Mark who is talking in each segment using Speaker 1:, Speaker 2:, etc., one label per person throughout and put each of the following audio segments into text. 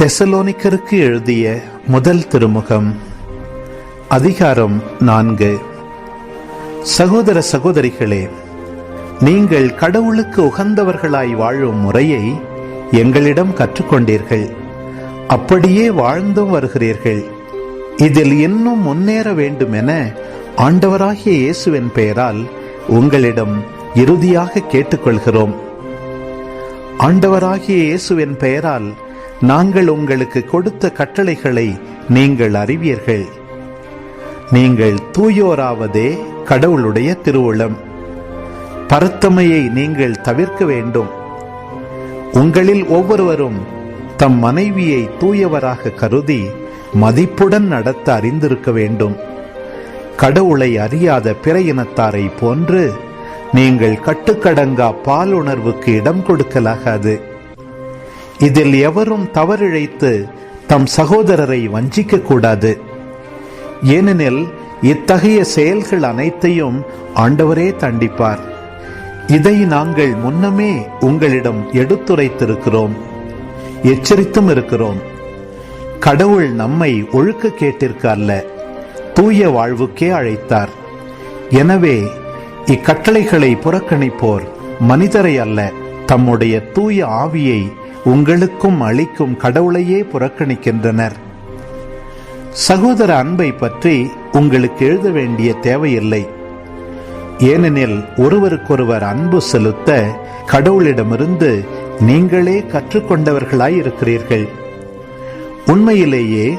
Speaker 1: தெசலோனிக்கருக்கு எழுதிய முதல் திருமுகம் அதிகாரம் நான்கு. சகோதர சகோதரிகளே நீங்கள் கடவுளுக்கு உகந்தவர்களாய் வாழும் முறையை எங்களிடம் கற்றுக்கொண்டீர்கள். அப்படியே வாழ்ந்தும் வருகிறீர்கள். இதில் இன்னும் முன்னேற வேண்டுமென ஆண்டவராகிய இயேசுவின் பெயரால் உங்களிடம் இறுதியாக கேட்டுக்கொள்கிறோம். ஆண்டவராகிய இயேசுவின் பெயரால் நாங்கள் உங்களுக்கு கொடுத்த கட்டளைகளை நீங்கள் அறிவீர்கள். நீங்கள் தூயோராவதே கடவுளுடைய திருவுளம். பரத்தமையை நீங்கள் தவிர்க்க வேண்டும். உங்களில் ஒவ்வொருவரும் தம் மனைவியை தூயவராக கருதி மதிப்புடன் நடத்த அறிந்திருக்க வேண்டும். கடவுளை அறியாத பிற இனத்தாரை போன்று நீங்கள் கட்டுக்கடங்கா பால் உணர்வுக்கு இடம் கொடுக்கலாகாது. இதில் எவரும் தவறிழைத்து தம் சகோதரரை வஞ்சிக்க கூடாது ஏனெனில் இத்தகைய செயல்கள் அனைத்தையும் ஆண்டவரே தண்டிப்பார். இதை நாங்கள் முன்னமே உங்களிடம் எடுத்துரைத்திருக்கிறோம். எச்சரித்தும் இருக்கிறோம். கடவுள் நம்மை ஒழுக்க கேட்டிற்கு அல்ல தூய வாழ்வுக்கே அழைத்தார். எனவே இக்கட்டளைகளை புறக்கணிப்போர் மனிதரை அல்ல தம்முடைய தூய ஆவியை உங்களுக்கும் அளிக்கும் கடவுளையே புறக்கணிக்கின்றனர். சகோதர அன்பை பற்றி உங்களுக்கு எழுத வேண்டிய தேவையில்லை. ஏனெனில் ஒருவருக்கொருவர் அன்பு செலுத்த கடவுளிடமிருந்து நீங்களே கற்றுக்கொண்டவர்களாய் இருக்கிறீர்கள் உண்மையிலேயே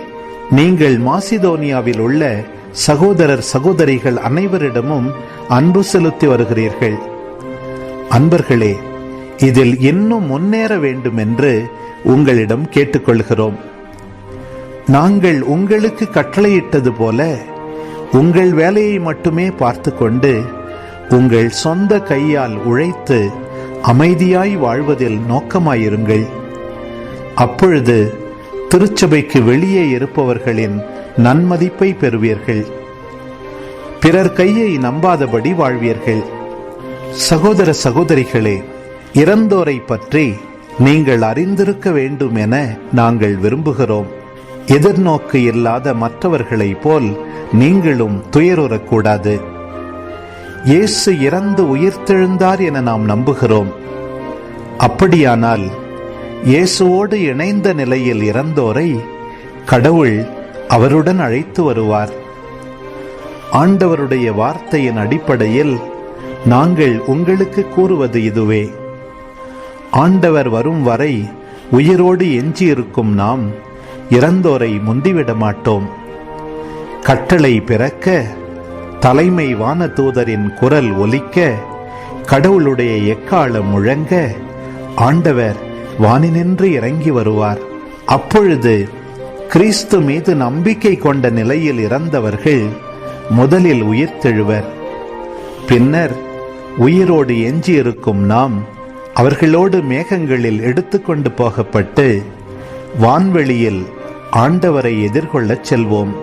Speaker 1: நீங்கள் மாசிதோனியாவில் உள்ள சகோதரர் சகோதரிகள் அனைவரிடமும் அன்பு செலுத்தி வருகிறீர்கள். அன்பர்களே இதில் இன்னும் முன்னேற வேண்டும் என்று உங்களிடம் கேட்டுக்கொள்கிறோம். நாங்கள் உங்களுக்கு கட்டளையிட்டது போல உங்கள் வேலையை மட்டுமே பார்த்து கொண்டு உங்கள் சொந்த கையால் உழைத்து அமைதியாய் வாழ்வதில் நோக்கமாயிருங்கள். அப்பொழுது திருச்சபைக்கு வெளியே இருப்பவர்களின் நன்மதிப்பை பெறுவீர்கள். பிறர் கையை நம்பாதபடி வாழ்வீர்கள். சகோதர சகோதரிகளே இறந்தோரை பற்றி நீங்கள் அறிந்திருக்க வேண்டும் என நாங்கள் விரும்புகிறோம். எதிர்நோக்கு இல்லாத மற்றவர்களைப் போல் நீங்களும் துயருறக்கூடாது. இயேசு இறந்து உயிர்த்தெழுந்தார் என நாம் நம்புகிறோம். அப்படியானால் இயேசுவோடு இணைந்த நிலையில் இறந்தோரை கடவுள் அவருடன் அழைத்து வருவார். ஆண்டவருடைய வார்த்தையின் அடிப்படையில் நாங்கள் உங்களுக்கு கூறுவது இதுவே. ஆண்டவர் வரும் வரை உயிரோடு எஞ்சியிருக்கும் நாம் இறந்தோரை முந்திவிட மாட்டோம் கட்டளை பிறக்க தலைமை வான தூதரின் குரல் ஒலிக்க கடவுளுடைய எக்காலம் முழங்க ஆண்டவர் வானினின்று இறங்கி வருவார். அப்பொழுது கிறிஸ்து மீது நம்பிக்கை கொண்ட நிலையில் இறந்தவர்கள் முதலில் உயிர்த்தெழுவர். பின்னர் உயிரோடு எஞ்சியிருக்கும் நாம் அவர்களோடு மேகங்களில் எடுத்துக்கொண்டு போகப்பட்டு வான்வெளியில் ஆண்டவரை எதிர்கொள்ளச் செல்வோம்.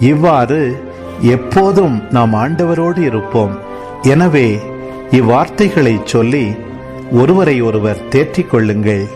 Speaker 1: இவ்வாறு எப்போதும் நாம் ஆண்டவரோடு இருப்போம். எனவே இவ்வார்த்தைகளை சொல்லி ஒருவரை ஒருவர் தேற்றிக் கொள்ளுங்கள்.